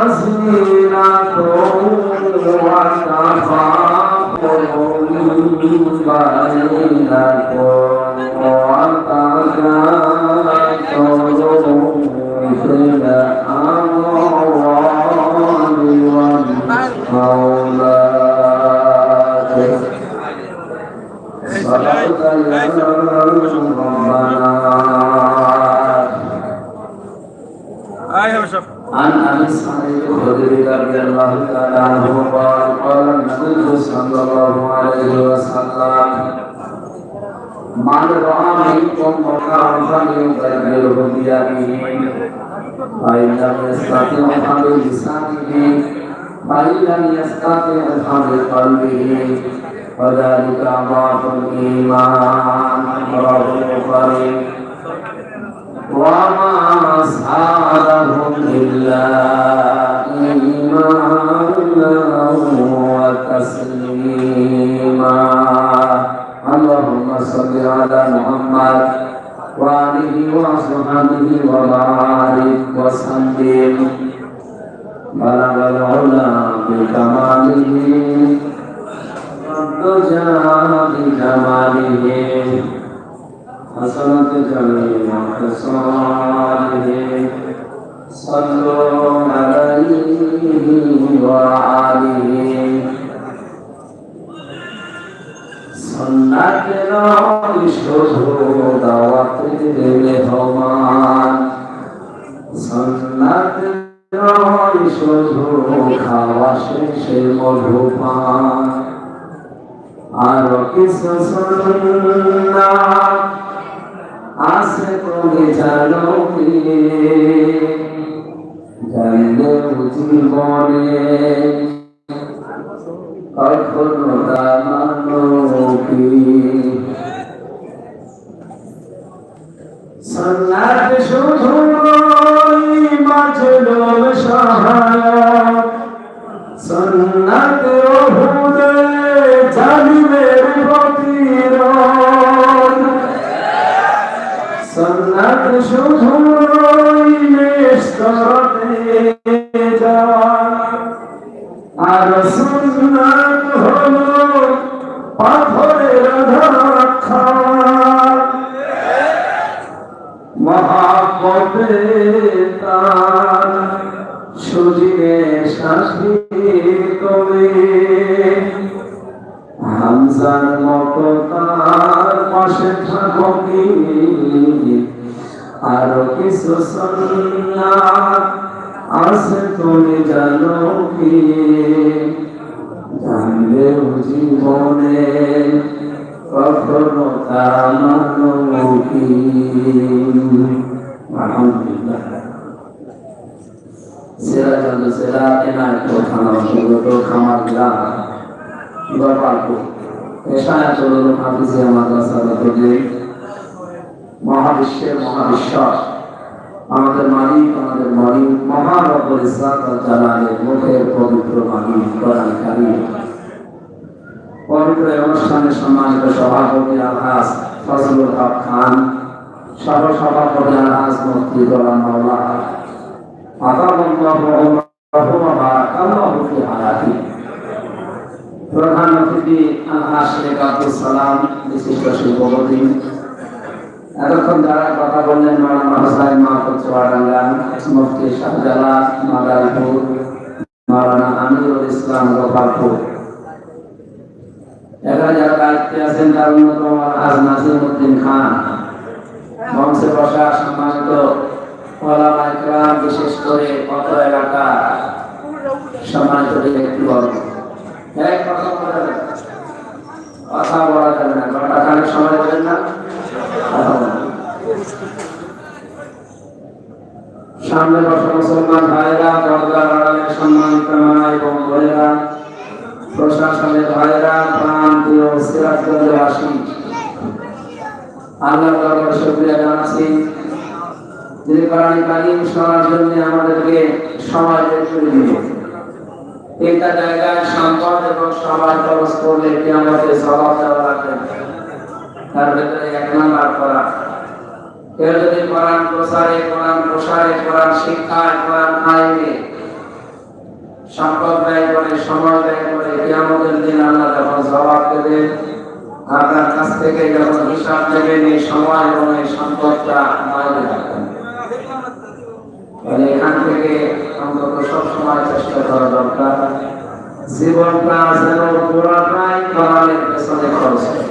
وزينة وتفاخر بينكم الله تعالى عنه قال قال النبي صلى الله عليه وسلم من راى منكم منكرا فليغيره بيده فان لم يستطع فبلسانه فان لم يستطع فبقلبه وذلك ضعف الايمان رواه البخاري وما أصحابهم بكماله والدجى بجماله حسنت جميع خصاله صلوا عليه وعليه سنة نعيش شهود وقت الهمان سنة খাওয়া শেষে মধুপান আর কিছু সন্ন্যাত তুমি জানো কি? জানলে জীবনে কখনো দামানো কি? সন্ন্যাস শুধু সহায় পাশে থাকি আরও কিছু আছে তুমি জানো কি জানলেও জীবনে কখনো তা মানো কি আলহামদুলিল্লাহ সিরাজুল সিরা এনায়ত থানা অন্তর্গত খামার গ্রাম গোপালপুর হাফিজিয়া পবিত্র এই সম্মানিত সভাপতি আলহাজ ফজলুল হক খান সহ সভাপতি আলহাজ মুফতি গোলাম মাওলা আতাবুল্লাহু ওয়া বারাকাল্লাহু ফি হায়াতি প্রধান অতিথি আলহাজ শেখ আব্দুল এতক্ষণ যারা কথা বললেন, মাওলানা হোসাইন মাহফুজ মুফতি শাহজালাল, মাদারীপুর, মাওলানা আমিরুল ইসলাম গোপালপুর। এখানে যারা দায়িত্বে আছেন, তার অন্যতম আজ নাসিম উদ্দিন খান মঞ্চে বসা সম্মানিত ওলামা ইকরাম বিশেষ করে কত এলাকা সম্মানিত ব্যক্তিবর্গ এক কথা বলা যাবে না। কথা বলা যাবে না ঘণ্টা খানিক সময় দেবেন না কথা বলুন। সামনে বসা মুসলমান ভাইরা দরজা লড়াইয়ের সম্মানিত মা এবং বোনেরা প্রশাসনের ভাইরা প্রাণ প্রিয় সিরাজগঞ্জবাসী আল্লাহ দরবার শুকরিয়া জানাচ্ছি। যিনি কোরআন কারিম শোনার জন্য আমাদেরকে সময় বের করে দিল তিনটা জায়গায় সম্পদ এবং সময় খরচ করলে কি আমাদের স্বভাব দেওয়া লাগবে। তার ভেতরে এক নাম্বার করা। কেউ থেকে যখন হিসাব সময় চেষ্টা করা দরকার জীবনটা যেন পুরাটাই কোরআনের পেছনে খরচ হয়।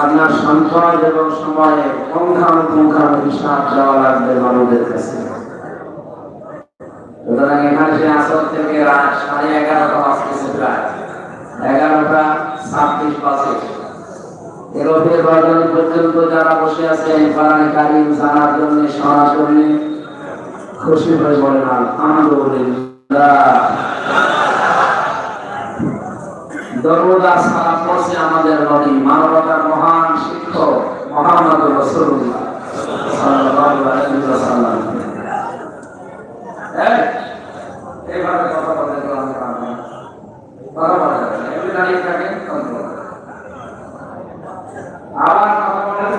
আপনার সম্পদ এবং সময়ে পুঙ্খানুপুঙ্খানু হিসাব দেওয়া লাগবে কাছে। সুতরাং এখানে সে আসর থেকে রাত সাড়ে এগারোটা বাজতেছে প্রায়। এগারোটা ছাব্বিশ বাজে। এরোপের বাজন পর্যন্ত যারা বসে আছেন কোরআনে কারিম জানার জন্য, শোনার জন্য খুশি হয়ে দরুদা সারা পড়ছে আমাদের নবী মানবতার মহান শিক্ষক মোহাম্মদ রাসূলুল্লাহ সাল্লাল্লাহু আলাইহি ওয়াসাল্লাম এই এইভাবে কথা বলে তো আমি পারব না। কথা বলা যাবে না। এমনি দাঁড়িয়ে থাকেন, কথা বলা যাবে। আবার কথা বলেন।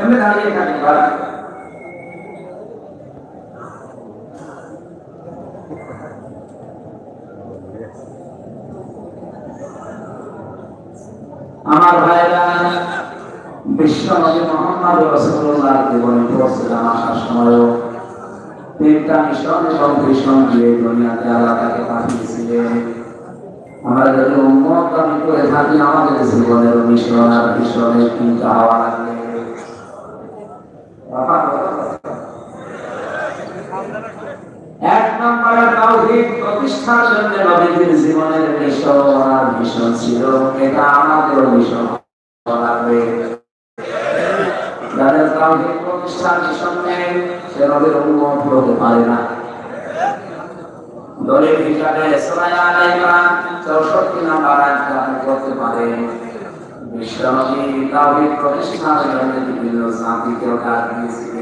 এমনি দাঁড়িয়ে থাকেন, বাস। আমার ভাইরা, বিশ্ব মোহাম্মদ রসুল্লাহ জীবনে পড়ছিলাম আসার সময়ও তিনটা মিশন এবং ভীষণ দিয়ে দুনিয়াতে আল্লাহ তাকে পাঠিয়েছিলেন। আমরা যদি উন্মত করে থাকি, আমাদের জীবনের মিশন আর ভীষণের কিন্তু হওয়া লাগবে এক নম্বরে তাওহীদ প্রতিষ্ঠার জন্য জীবনের মিশন মিশন ছিল। এটা আমাদের মিশন। লাগবে যাদের তাওহীদ প্রতিষ্ঠার মিশন নেই, সে নবীর উম্মত হতে পারে না। দলিল হিসাবে সূরা আলে ইমরান 64 নম্বর করতে পারেন বিশ্বনবী তাওহীদ প্রতিষ্ঠার বিভিন্ন জাতিকে ডাক দিয়েছিলেন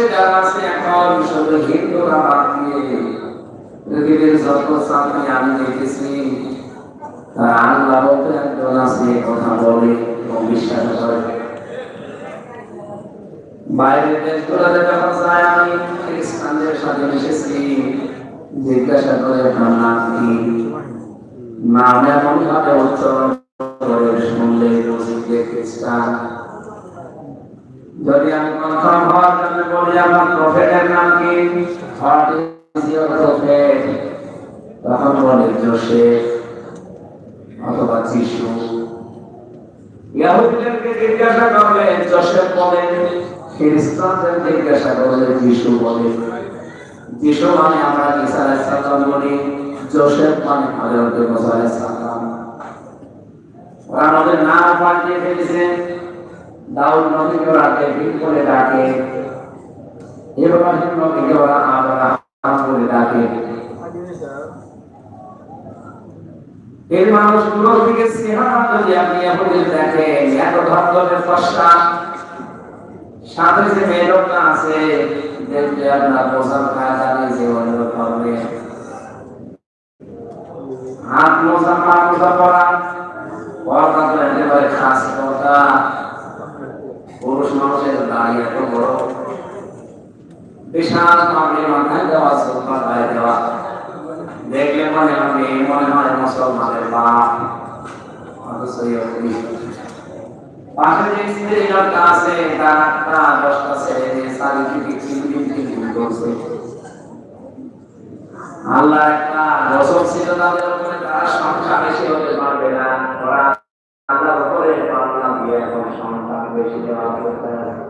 বিশ্বে যারা আছে এখন শুধু হিন্দুরা বাদ দিয়ে পৃথিবীর যত জাতি আমি দেখেছি, তারা আল্লাহ বলতে একজন আছে কথা বলে এবং বিশ্বাস করে। বাইরের দেশগুলোতে যখন আমি খ্রিস্টানদের সাথে মিশেছি, জিজ্ঞাসা করে আপনার নাম কি? নাম এমন ভাবে উচ্চারণ করে শুনলে খ্রিস্টান। যদি আমি কনফার্ম হওয়ার জন্য বলি আমার প্রফেটের নাম কি? What is your prophet. তখন বলে জোসেফ অথবা যিশু। ইয়াহুদিদেরকে জিজ্ঞাসা করলে জোসেফ বলে খ্রিস্টানদের জিজ্ঞাসা করলে যিশু বলে। যিশু মানে আমরা ঈসা আলাইহিস সালাম বলি জোসেফ মানে হযরত মুসা আলাইহিস সালাম। ওরা আমাদের নাম পাল্টে ফেলেছে। দাউদ নবীকে ওরা ডেভিড বলে ডাকে ইব্রাহিম নবীকে ওরা আব্রাহাম বলে ডাকে। এই মানুষগুলোর দিকে স্নেহা যদি আপনি এখনই দেখেন, এত ধর্মের পশ্চাৎ সাথে যে মেয়েটা আছে আপনার বোঝার কাজ জানে যে অন্য ধর্মে। হাত মোজা পা মোজা পরা, পর্দা তো একেবারে খাস কথা পুরুষ মানুষের দাড়ি এত বড়। বিশাল পাগড়ি মাথায় দেওয়া সোফা গায়ে দেওয়া। দেখলে মনে হবে, মনে হয় মুসলমানের বাপ। অথচ আল্লাহ একটা সংখ্যা বেশি হতে পারবে না। উপরে পাল্লা দিয়ে এখন